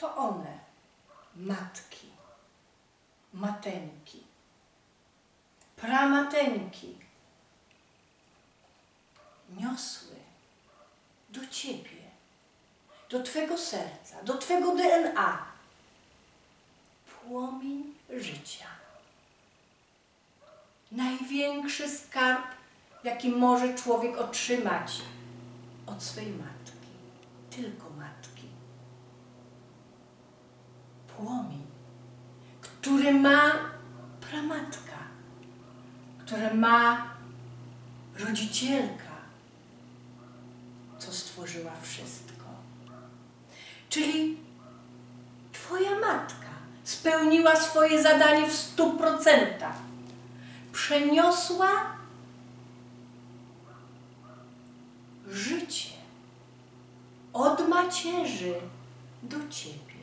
to one, matki, mateńki, pramateńki, niosły do Ciebie, do Twego serca, do Twego DNA płomień życia. Największy skarb, jaki może człowiek otrzymać od swej matki, tylko matki. Płomień, który ma pramatka, które ma rodzicielka, co stworzyła wszystko. Czyli Twoja matka spełniła swoje zadanie w stu procentach. Przeniosła życie od macierzy do Ciebie.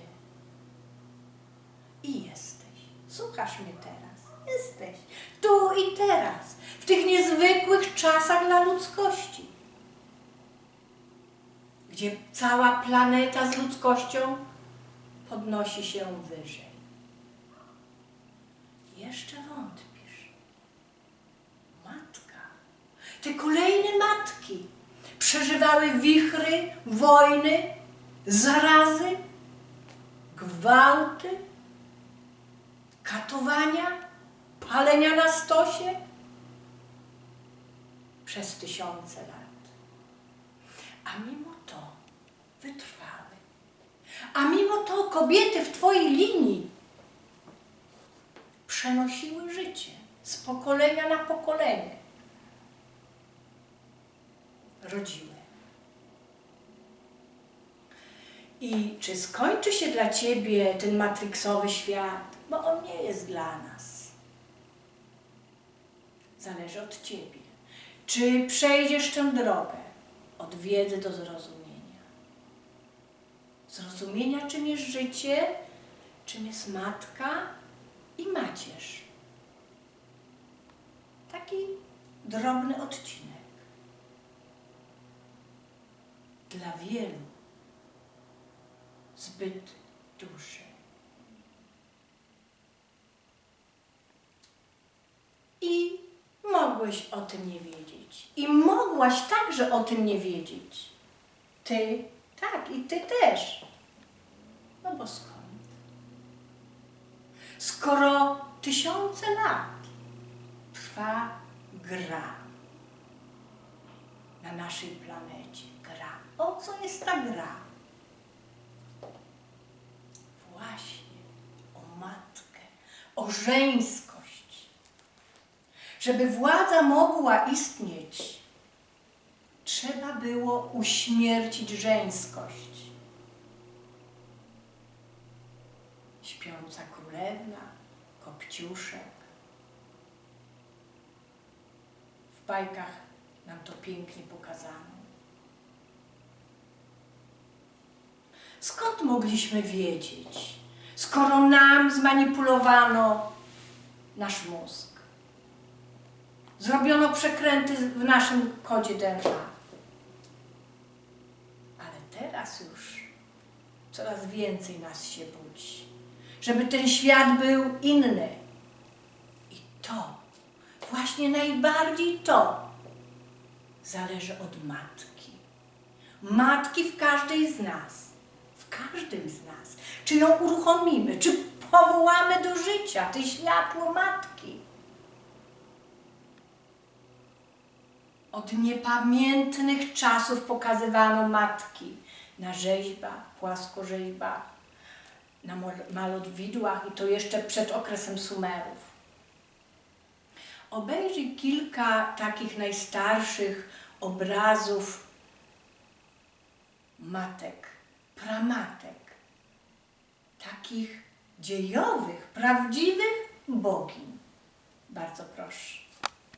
I jesteś. Słuchasz mnie teraz. Jesteś. Tu i teraz. W tych niezwykłych czasach dla ludzkości. Gdzie cała planeta z ludzkością podnosi się wyżej. Jeszcze wątpisz. Matka. Te kolejne matki przeżywały wichry, wojny, zarazy, gwałty, katowania, palenia na stosie przez tysiące lat. A mimo to wytrwały. A mimo to kobiety w Twojej linii przenosiły życie z pokolenia na pokolenie. Rodziły. I czy skończy się dla Ciebie ten matriksowy świat? Bo on nie jest dla nas. Zależy od Ciebie. Czy przejdziesz tę drogę od wiedzy do zrozumienia? Zrozumienia, czym jest życie, czym jest matka i macierz. Taki drobny odcinek. Dla wielu zbyt duży. I mogłeś o tym nie wiedzieć. I mogłaś także o tym nie wiedzieć. Ty, tak, i ty też. No bo skąd? Skoro tysiące lat trwa gra na naszej planecie, gra. O co jest ta gra? Właśnie o matkę, o żeńskość. Żeby władza mogła istnieć, trzeba było uśmiercić żeńskość. Śpiąca królewna, kopciuszek. W bajkach nam to pięknie pokazano. Skąd mogliśmy wiedzieć, skoro nam zmanipulowano nasz mózg? Zrobiono przekręty w naszym kodzie DNA. Ale teraz już coraz więcej nas się budzi, żeby ten świat był inny. I to, właśnie najbardziej to, zależy od matki. Matki w każdej z nas, w każdym z nas. Czy ją uruchomimy, czy powołamy do życia, te światło matki. Od niepamiętnych czasów pokazywano matki na rzeźbach, płaskorzeźbach, na malowidłach i to jeszcze przed okresem Sumerów. Obejrzyj kilka takich najstarszych obrazów matek, pramatek, takich dziejowych, prawdziwych bogiń. Bardzo proszę.